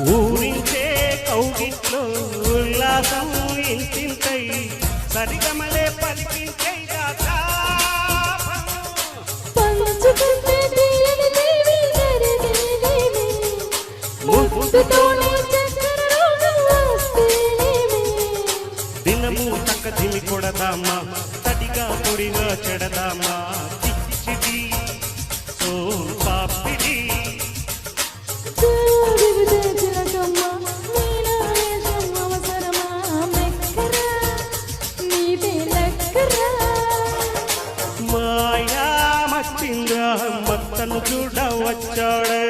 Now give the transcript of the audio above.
ఊరించే కౌగిట్లో ఉల్లాసం ఇంటింతై సరిగమలే పలికించే వస్తేనేమి? దినము తక్క దిమి కొడదామా? తడిగా పొడిగా చెడదామా? సింగం భక్తను చూడ వచ్చాడే